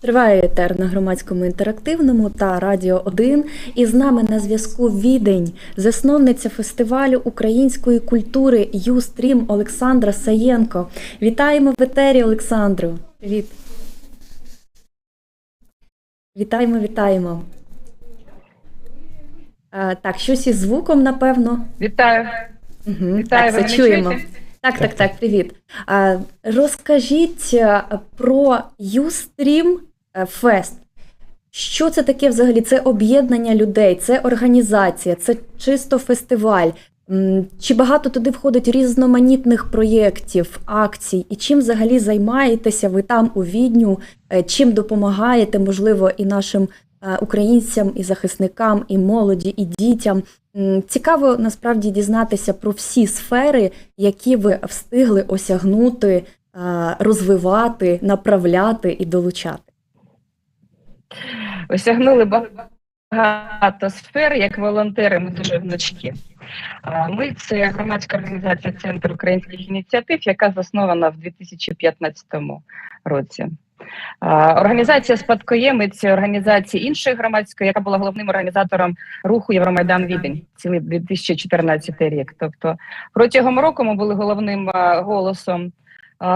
Триває етер на громадському інтерактивному та Радіо 1. І з нами на зв'язку Відень, засновниця фестивалю української культури Юстрім Олександра Саєнко. Вітаємо в етері, Олександру. Привіт. Вітаємо, вітаємо. А, так, щось із звуком, напевно. Вітаю. Угу, Вітаю, так, все чуємо. чуєте? Так, так, так, привіт. А, розкажіть а, про Юстрім Фест. Що це таке взагалі? Це об'єднання людей, це організація, це чисто фестиваль. Чи багато туди входить різноманітних проєктів, акцій? І чим взагалі займаєтеся ви там у Відню? Е, Чим допомагаєте, можливо, і нашим е, українцям, і захисникам, і молоді, і дітям? Цікаво насправді дізнатися про всі сфери, які ви встигли осягнути, е, розвивати, направляти і долучати. Осягнули багато сфер як волонтери. Ми дуже внучки. Ми це громадська організація Центр українських ініціатив, яка заснована в 2015 році. Організація спадкоємець організації іншої громадської, яка була головним організатором руху Євромайдан Відень цілий 2014 рік. Тобто протягом року ми були головним голосом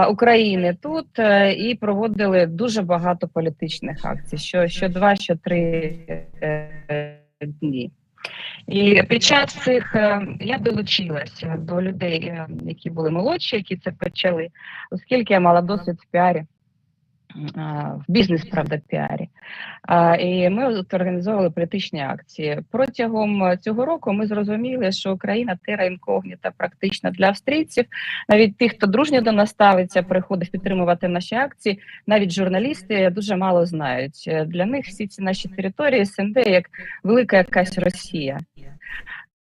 України тут е, і проводили дуже багато політичних акцій. Що, що два, що три е, дні. І під час цих е, я долучилася до людей, е, які були молодші, які це почали, оскільки я мала досвід в піарі. В бізнес, правда, піарі. І ми організовували політичні акції. Протягом е, цього року ми зрозуміли, що Україна тера інкогніта практично для австрійців. Навіть тих, хто дружньо до нас ставиться, приходить підтримувати наші акції. Навіть журналісти дуже мало знають. Е, Для них всі ці наші території СНД як велика якась Росія.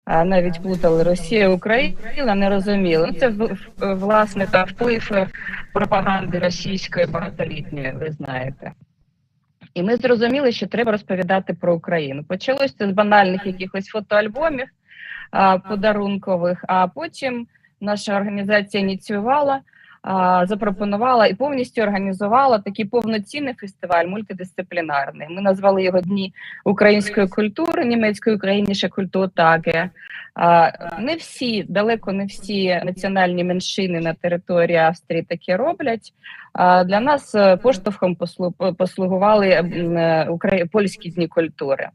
Навіть плутали Росія, Україна, не розуміли. Ну, Це власне та вплив пропаганди російської багатолітньої, ви знаєте. І ми зрозуміли, що треба розповідати про Україну. Почалося з банальних якихось фотоальбомів подарункових, а потім наша організація ініціювала, запропонувала і повністю організувала такий повноцінний фестиваль мультидисциплінарний. Ми назвали його Дні української культури, німецької україніше культуртаги. А, Не всі, далеко не всі національні меншини на території Австрії таке роблять. Для нас е, поштовхом послу- послугували е, польські дні культури.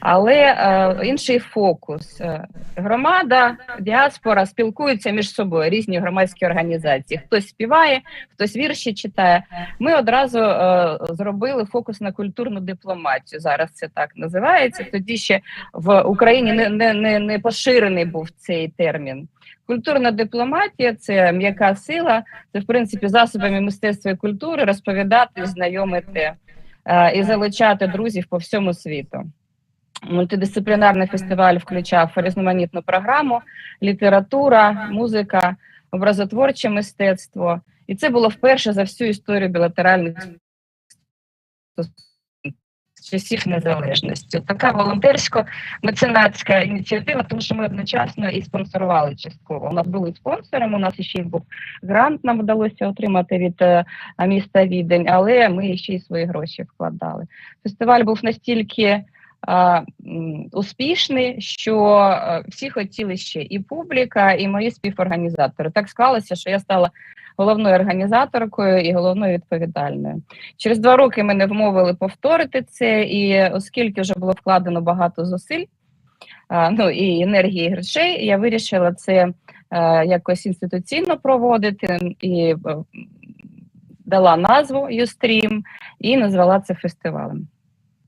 Але е, інший фокус. Е, Громада, діаспора спілкуються між собою, різні громадські організації. Хтось співає, хтось вірші читає. Ми одразу е, зробили фокус на культурну дипломатію. Зараз це так називається. Тоді ще в Україні не, не, не, не поширений був цей термін. Культурна дипломатія це м'яка сила, це в принципі засобами мистецтва і культури розповідати, знайомити е, і залучати друзів по всьому світу. Мультидисциплінарний фестиваль включав різноманітну програму, література, музика, образотворче мистецтво. І це було вперше за всю історію білатеральних з часів незалежності. Така волонтерсько-меценатська ініціатива, тому що ми одночасно і спонсорували частково. У нас були спонсором, у нас ще був грант, нам вдалося отримати від е, міста Відень, але ми ще й свої гроші вкладали. Фестиваль був настільки успішний, що е, всі хотіли ще і публіка, і мої співорганізатори. Так склалося, що я стала головною організаторкою і головною відповідальною. Через два роки мене вмовили повторити це, і оскільки вже було вкладено багато зусиль, ну і енергії, і грошей, я вирішила це е, якось інституційно проводити і е, дала назву Юстрім і назвала це фестивалем.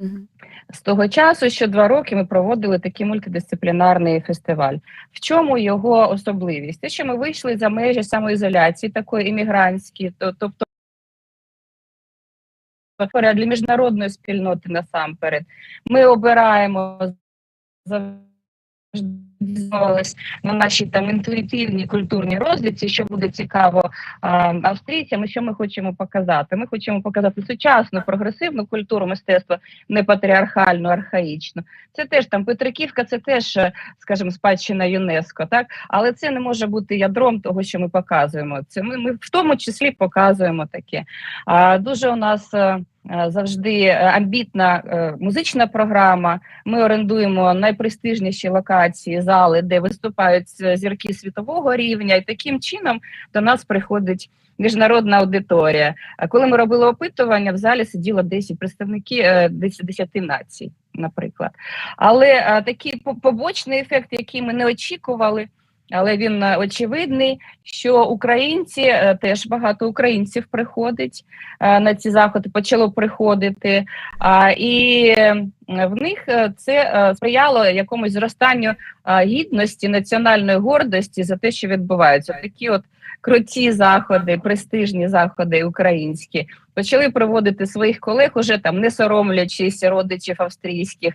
Мгм. З того часу, що два роки ми проводили такий мультидисциплінарний фестиваль. В чому його особливість? Те, що ми вийшли за межі самоізоляції, такої іммігрантської, то- тобто для міжнародної спільноти насамперед. Ми обираємо завжди на нашій там інтуїтивній культурній розвідці, що буде цікаво австрійцям, і що ми хочемо показати. Ми хочемо показати сучасну прогресивну культуру мистецтва, не патріархальну, архаїчну. Це теж там Петриківка, це теж, е, скажімо, спадщина ЮНЕСКО, так але це не може бути ядром того, що ми показуємо. Це ми, ми в тому числі показуємо таке. А дуже у нас. Е, завжди е, амбітна е, музична програма. Ми орендуємо найпрестижніші локації, зали, де виступають зірки світового рівня, і таким чином до нас приходить міжнародна аудиторія. Коли ми робили опитування, в залі сиділо 10 представники е, 10 10 націй, наприклад. Але такий побочний ефект, який ми не очікували, але він е, очевидний, що українці е, теж багато українців приходить е, на ці заходи, почало приходити. І в них це сприяло якомусь зростанню гідності, національної гордості за те, що відбувається. Такі от круті заходи, престижні заходи українські почали проводити своїх колег, уже там не соромлячись родичів австрійських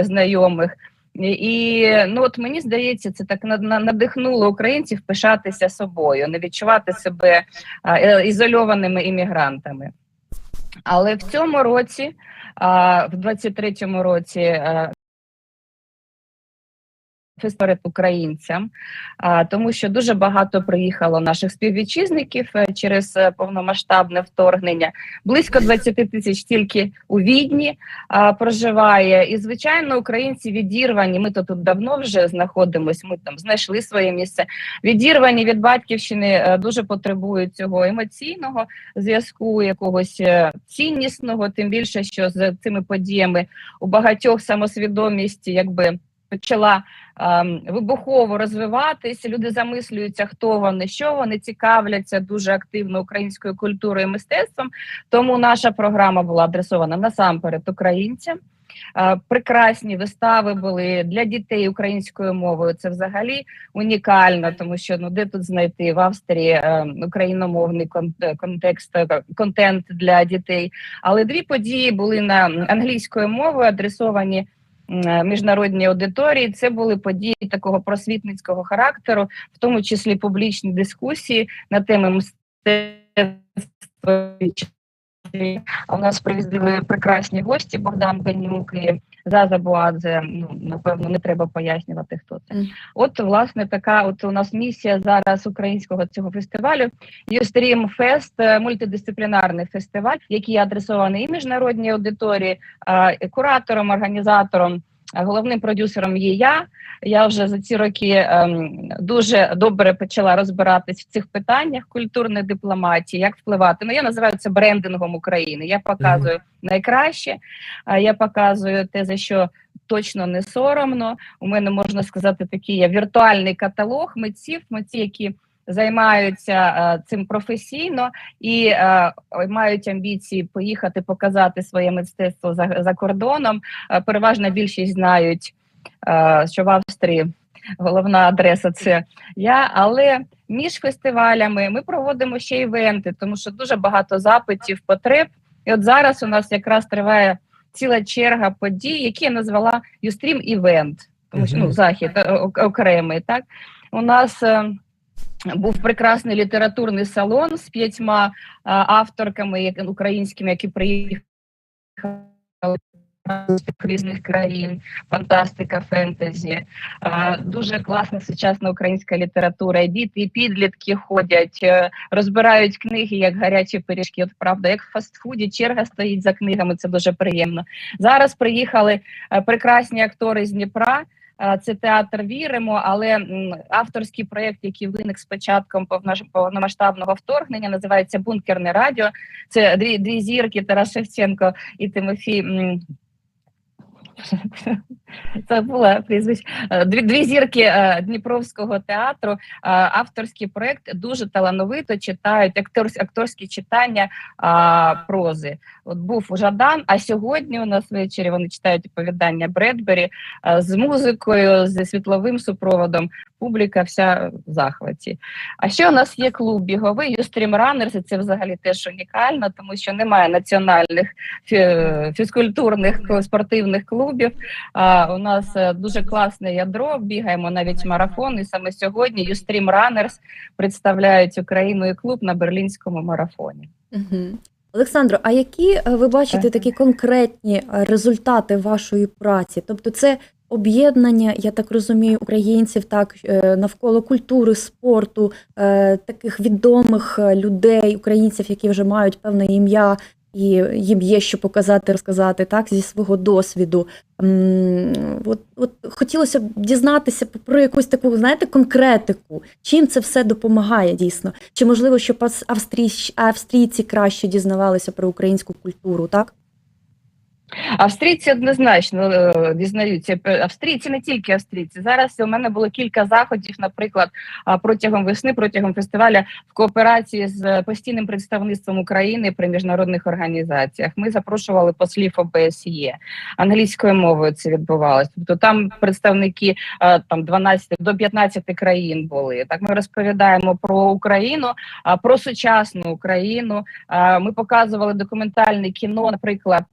знайомих. І- ну от мені здається, це так на- на- надихнуло українців пишатися собою, не відчувати себе е, ізольованими іммігрантами. Але в цьому році, в 23-му році, фестиваль українцям, тому що дуже багато приїхало наших співвітчизників е, через е, повномасштабне вторгнення. Близько 20 тисяч тільки у Відні проживає. І звичайно, українці відірвані. Ми то тут давно вже знаходимося. Ми там знайшли своє місце. Відірвані від батьківщини е, дуже потребують цього емоційного зв'язку, якогось ціннісного. Тим більше, що з цими подіями у багатьох самосвідомість якби почала ем, вибухово розвиватись. Люди замислюються, хто вони, що вони цікавляться дуже активно українською культурою і мистецтвом. Тому наша програма була адресована насамперед українцям. Е, Прекрасні вистави були для дітей українською мовою. Це взагалі унікально, тому що ну де тут знайти в Австрії е, україномовний е, контекст контент для дітей. Але дві події були на англійською мовою, адресовані міжнародній аудиторії. Це були події такого просвітницького характеру, в тому числі публічні дискусії на теми мистецтва. А у нас приїздили прекрасні гості Богдан Канюк і Заза Буадзе. Ну напевно, не треба пояснювати, хто це. От власне така. От у нас місія зараз українського цього фестивалю. Юстрім Фест, е, мультидисциплінарний фестиваль, який адресований і міжнародній аудиторії, куратором, організатором. Головним продюсером є я. Я вже за ці роки ем, дуже добре почала розбиратись в цих питаннях культурної дипломатії, як впливати. Ну я називаю це брендингом України. Я показую найкраще, а я показую те, за що точно не соромно. У мене можна сказати такий віртуальний каталог митців, митці, які займаються е, цим професійно і е, мають амбіції поїхати показати своє мистецтво за, за кордоном. Е, переважна більшість знають, що в Австрії головна адреса це я. Але між фестивалями ми проводимо ще івенти, тому що дуже багато запитів, потреб. І от зараз у нас якраз триває ціла черга подій, які я назвала Юстрім івент, тому що ну, захід окремий. Так у нас. Був прекрасний літературний салон з п'ятьма е, авторками українськими, які приїхали з різних країн, фантастика, фентезі. Е, Дуже класна сучасна українська література. Діти, і підлітки ходять, е, розбирають книги як гарячі пиріжки. От правда, як в фастфуді черга стоїть за книгами. Це дуже приємно. Зараз приїхали прекрасні актори з Дніпра. Е, Це театр віримо, але авторський проєкт, який виник з початком повномасштабного вторгнення, називається Бункерне радіо. Це дві, дві зірки Тарас Шевченко і Тимофій. м, Це була прізвище. Е, Дві, дві зірки е, Дніпровського театру. Е, Авторський проєкт дуже талановито читають акторські, акторські читання а, прози. От був Жадан, а сьогодні у нас ввечері вони читають оповідання Бредбері е, з музикою, зі світловим супроводом. Публіка вся в захваті. А ще у нас є клуб біговий Юстрім Ранерс, і це взагалі теж унікально, тому що немає національних фі- фізкультурних спортивних клубів. А, у нас е, дуже класне ядро, бігаємо навіть марафон. І саме сьогодні Юстрім Ранерс представляють Україну і клуб на берлінському марафоні. Олександро, а які е, ви бачите такі конкретні е, результати вашої праці? Тобто, це об'єднання, я так розумію, українців так навколо культури, спорту, таких відомих людей, українців, які вже мають певне ім'я і їм є що показати, розказати так зі свого досвіду. От, от хотілося б дізнатися про якусь таку, знаєте, конкретику, чим це все допомагає дійсно. Чи можливо, щоб австрійці краще дізнавалися про українську культуру, так? Австрійці однозначно е, дізнаються. Е, Австрійці не тільки австрійці. Зараз у мене було кілька заходів, наприклад, протягом весни, протягом фестиваля в кооперації з постійним представництвом України при міжнародних організаціях. Ми запрошували послів ОБСЄ англійською мовою. Це відбувалося. Тобто там представники е, там 12 до 15 країн були. Так ми розповідаємо про Україну, про сучасну Україну. Ми показували документальне кіно, наприклад.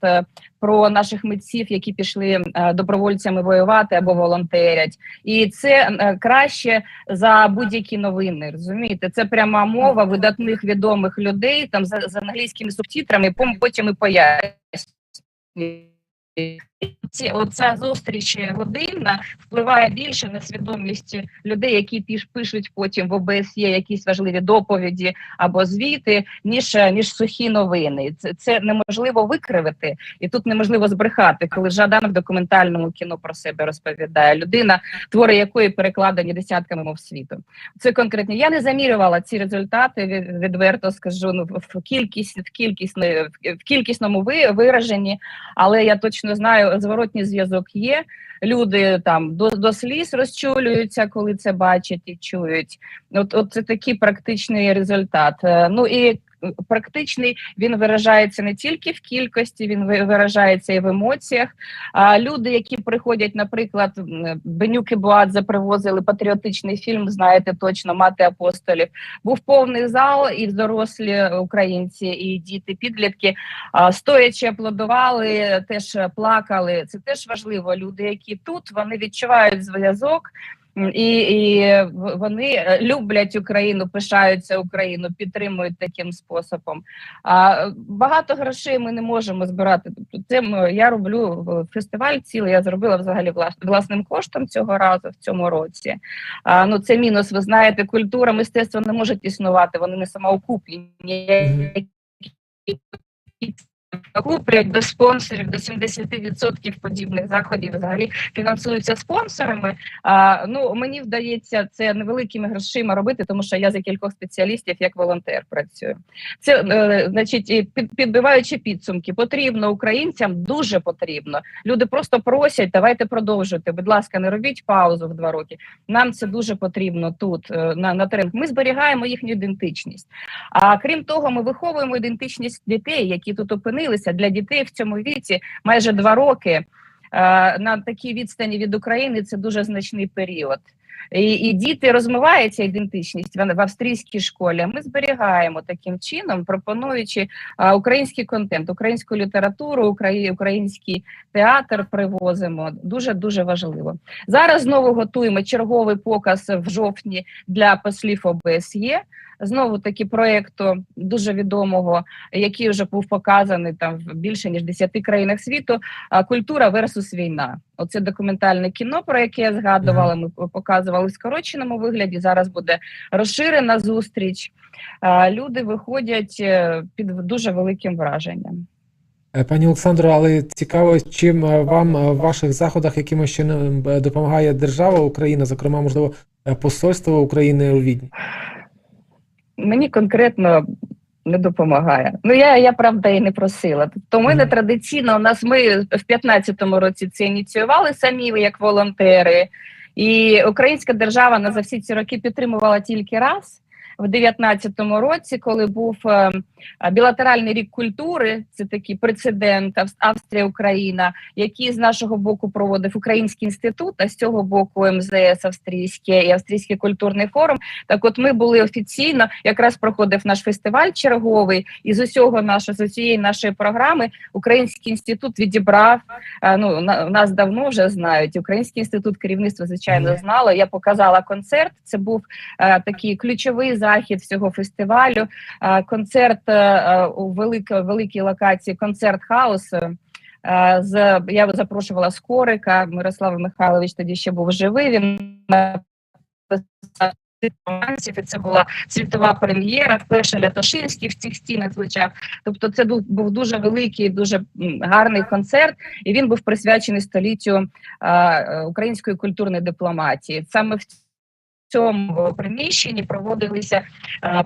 Про наших митців, які пішли е, добровольцями воювати або волонтерять, і це е, краще за будь-які новини. Розумієте, це пряма мова видатних відомих людей там за, з англійськими субтитрами. Потім і пояснюють. Ці оця зустріч годинна впливає більше на свідомість людей, які піш пишуть потім в ОБСЄ якісь важливі доповіді або звіти, ніж ніж сухі новини. Це це неможливо викривити, і тут неможливо збрехати, коли Жадан в документальному кіно про себе розповідає людина, твори якої перекладені десятками мов світу. Це конкретні. Я не замірювала ці результати. від- Відверто скажу ну в кількість в кількісної в кількісному ви- вираженні, але я точно знаю, зворотній зв'язок є. Люди там до, до сліз розчулюються, коли це бачать і чують. От, от це такий практичний результат. Е, Ну і практичний він виражається не тільки в кількості, він виражається і в емоціях. А люди, які приходять, наприклад, Бенюк і Буадзе привозили патріотичний фільм, знаєте точно, мати апостолів. Був повний зал, і дорослі українці, і діти, підлітки стоячи аплодували, теж плакали. Це теж важливо. Люди, які тут, вони відчувають зв'язок. І, і вони е, люблять Україну, пишаються Україну, підтримують таким способом. А багато грошей ми не можемо збирати. Тобто, це м- я роблю фестиваль цілий. Я зробила взагалі влас- власним коштом цього разу в цьому році. А, ну це мінус. Ви знаєте, культура, мистецтво не можуть існувати. Вони не самоокупні. Куплять до спонсорів до 70% подібних заходів взагалі фінансуються спонсорами. А, ну мені вдається це невеликими грошима робити, тому що я за кількох спеціалістів як волонтер працюю. Це е, значить, під, підбиваючи підсумки, потрібно українцям дуже потрібно. Люди просто просять, давайте продовжуйте. Будь ласка, не робіть паузу в два роки. Нам це дуже потрібно тут е, на, на теренах. Ми зберігаємо їхню ідентичність. А крім того, ми виховуємо ідентичність дітей, які тут опинилися. Для дітей в цьому віці майже два роки е, на такій відстані від України. Це дуже значний період. І, і діти розмиваються ідентичність в, австрійській школі. Ми зберігаємо таким чином, пропонуючи а, український контент, українську літературу, украї, український театр привозимо. Дуже дуже важливо. Зараз знову готуємо черговий показ в жовтні для послів ОБСЄ. Знову таки проєкту дуже відомого, який вже був показаний там в більше ніж 10 країнах світу. Культура versus війна. Оце документальне кіно, про яке я згадувала. Ми показували в скороченому вигляді. Зараз буде розширена зустріч. Люди виходять е, під дуже великим враженням. Е, Пані Олександро, але цікаво, чим е, вам в ваших заходах якимось чином допомагає держава Україна, зокрема, можливо, посольство України у Відні? Мені конкретно не допомагає. Ну я, я правда і не просила. Тобто, ми не традиційно у нас ми в 15-му році це ініціювали самі як волонтери, і українська держава нас за всі ці роки підтримувала тільки раз. В 19-му році, коли був е, білатеральний рік культури, це такий прецедент Австрія, Україна, який з нашого боку проводив Український інститут, а з цього боку МЗС Австрійське і Австрійський культурний форум. Так, от ми були офіційно, якраз проходив наш фестиваль черговий, і з усього нашого з усієї нашої програми Український інститут відібрав. е, Ну на нас давно вже знають. Український інститут керівництво звичайно знало. Я показала концерт. Це був е, такий ключовий захід всього фестивалю. Е, концерт е, е, у великій великій локації, концерт хаус. З я запрошувала Скорика. Мирослав Михайлович тоді ще був живий. Він написав і це була світова прем'єра. Вперше Лятошинський в цих стінах звучав. Тобто, це був, дуже великий, дуже гарний концерт, і він був присвячений століттю а, української культурної дипломатії. Саме в цьому приміщенні проводилися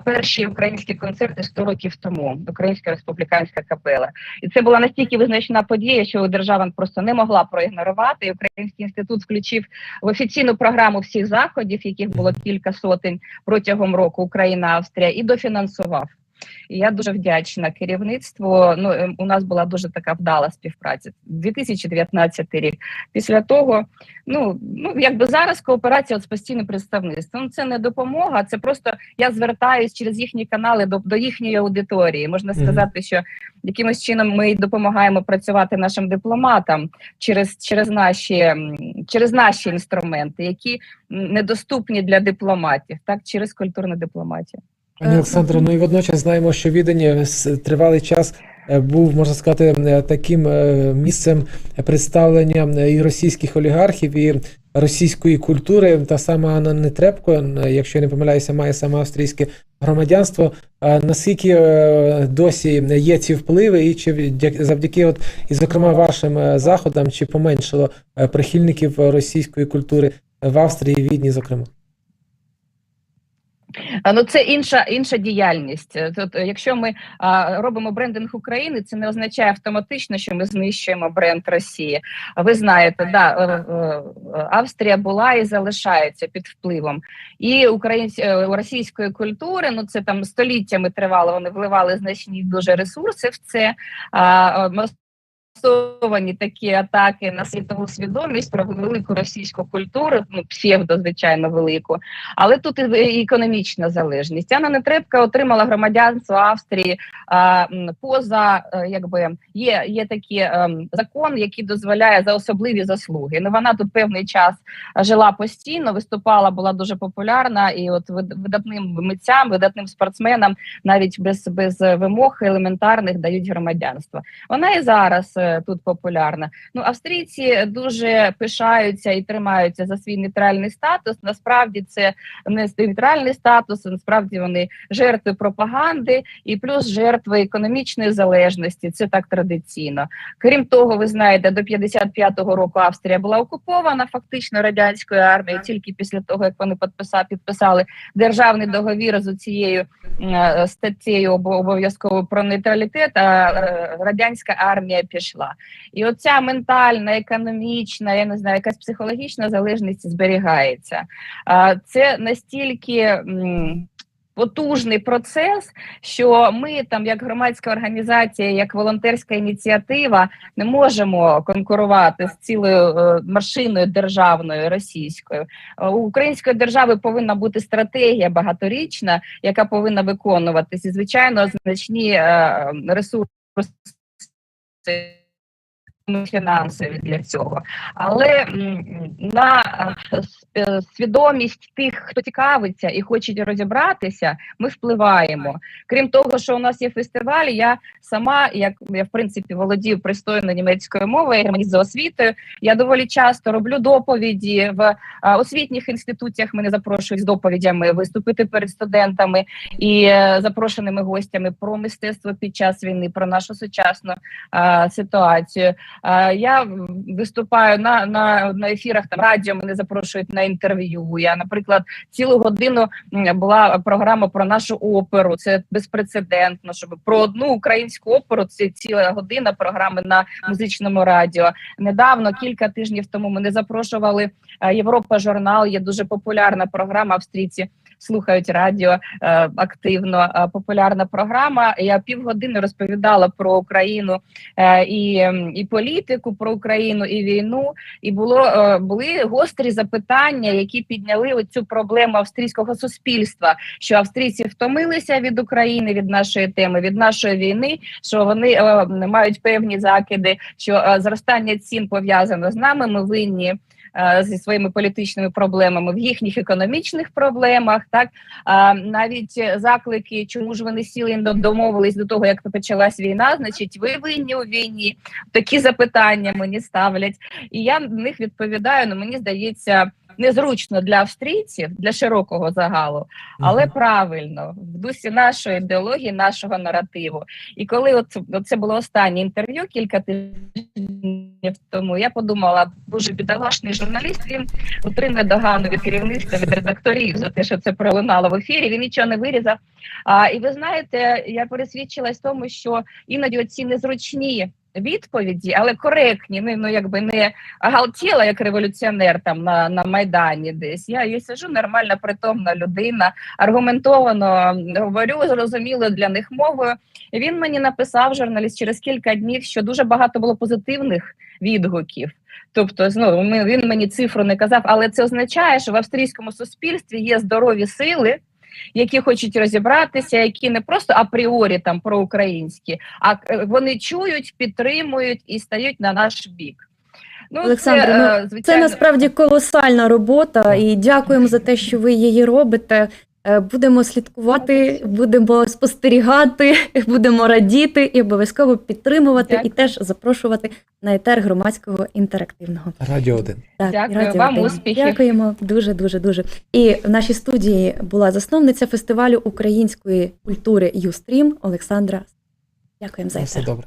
перші українські концерти 100 років тому. Українська республіканська капела. І це була настільки визначна подія, що держава просто не могла проігнорувати. І Український інститут включив в офіційну програму всіх заходів, яких було кілька сотень протягом року Україна, Австрія, і дофінансував. І я дуже вдячна керівництву. Ну ем, у нас була дуже така вдала співпраця. 2019 рік. Після того, ну ну якби зараз кооперація от з постійним представництвом. Ну, Це не допомога, це просто я звертаюсь через їхні канали до, до їхньої аудиторії. Можна сказати, що якимось чином ми допомагаємо працювати нашим дипломатам через, через наші через наші інструменти, які недоступні для дипломатів, так через культурну дипломатію. Пані Олександро, ну і водночас знаємо, що Відень тривалий час е, був, можна сказати, е, таким е, місцем представлення е, і російських олігархів, і російської культури. Та сама Анна Нетребко, е, якщо я не помиляюся, має саме австрійське громадянство. А Наскільки е, досі є ці впливи, і чи завдяки, от, і зокрема вашим е, заходам, чи поменшило е, прихильників е, російської культури в Австрії Відні, зокрема? Ну, це інша інша діяльність. Е, якщо ми а, робимо брендинг України, це не означає автоматично, що ми знищуємо бренд Росії. Ви знаєте, да, е, Австрія була і залишається під впливом і українсь... е, російської культури. Ну це там століттями тривало. Вони вливали значні дуже ресурси в це. А, масовані такі атаки на світову свідомість про велику російську культуру, ну псевдо, звичайно, велику. Але тут і економічна залежність. Анна Нетребка отримала громадянство Австрії а, поза е, якби є, є такий ем, закон, який дозволяє за особливі заслуги. Ну вона тут певний час жила постійно, виступала, була дуже популярна, і от видатним митцям, видатним спортсменам навіть без, без вимог елементарних дають громадянство. Вона і зараз е, тут популярна. Ну австрійці дуже пишаються і тримаються за свій нейтральний статус. Насправді це не нейтральний статус, а насправді вони жертви пропаганди і плюс жертви економічної залежності. Це так традиційно. Крім того, ви знаєте, до 55-го року Австрія була окупована фактично радянською армією тільки після того, як вони підписали, підписали державний договір з цією статтєю обо- обов'язково про нейтралітет. А е, радянська армія пішла. І оця ментальна, економічна, я не знаю, якась психологічна залежність зберігається. Це настільки. Потужний процес, що ми там, як громадська організація, як волонтерська ініціатива, не можемо конкурувати з цілою е, машиною державною російською. Е, У української держави повинна бути стратегія багаторічна, яка повинна виконуватись. Звичайно, значні е, ресурси фінансові для цього, але на е, е, свідомість тих, хто цікавиться і хоче розібратися, ми впливаємо. Крім того, що у нас є фестиваль, я сама, як я в принципі володію пристойною німецькою мовою, я за освітою. Я доволі часто роблю доповіді в е, освітніх інституціях. Мене запрошують з доповідями виступити перед студентами і запрошеними гостями про мистецтво під час війни, про нашу сучасну ситуацію. Е, Я виступаю на, на, на ефірах там радіо. Мене запрошують на інтерв'ю. Я, наприклад, цілу годину була програма про нашу оперу. Це безпрецедентно. Щоб про одну українську оперу це ціла година програми на музичному радіо. Недавно, кілька тижнів тому, мене запрошували е, Європа журнал. Є дуже популярна програма. Австрійці слухають радіо е, активно. Е, популярна програма. Я півгодини розповідала про Україну е, і, і політику, про Україну і війну. І було були гострі запитання, які підняли оцю проблему австрійського суспільства, що австрійці втомилися від України, від нашої теми, від нашої війни, що вони мають певні закиди, що зростання цін пов'язано з нами. Ми винні. Е, Зі своїми політичними проблемами в їхніх економічних проблемах, так навіть заклики, чому ж вони сіли і до- домовились до того, як почалась війна, значить, ви винні у війні. Такі запитання мені ставлять, і я на них відповідаю. Ну мені здається, незручно для австрійців, для широкого загалу, але правильно в дусі нашої ідеології, нашого наративу. І коли от, от це було останнє інтерв'ю кілька тижнів тому, я подумала, дуже бідолашний журналіст. Він отримує догану від керівництва від редакторів за те, що це пролунало в ефірі. Він нічого не вирізав. А, і ви знаєте, я пересвідчилась тому, що іноді оці незручні. Відповіді, але коректні, ну, ну якби не галтіла як революціонер там на, на майдані. Десь я я сижу нормальна, притомна людина, аргументовано говорю, зрозуміло для них мовою. Він мені написав журналіст через кілька днів, що дуже багато було позитивних відгуків. Тобто, ну, він мені цифру не казав, але це означає, що в австрійському суспільстві є здорові сили, які хочуть розібратися, які не просто апріорі там проукраїнські, а е, вони чують, підтримують і стають на наш бік. Ну, Олександр, це, ну, звичайно, насправді колосальна робота, і дякуємо за те, що ви її робите. Е, будемо слідкувати, будемо спостерігати, будемо радіти і обов'язково підтримувати Дякую. і теж запрошувати на етер громадського інтерактивного радіо 1. Так, Дякую радіо вам 1. успіхів. Дякуємо дуже, дуже, дуже. І в нашій студії була засновниця фестивалю української культури Юстрім Олександра. Дякуємо за все добре.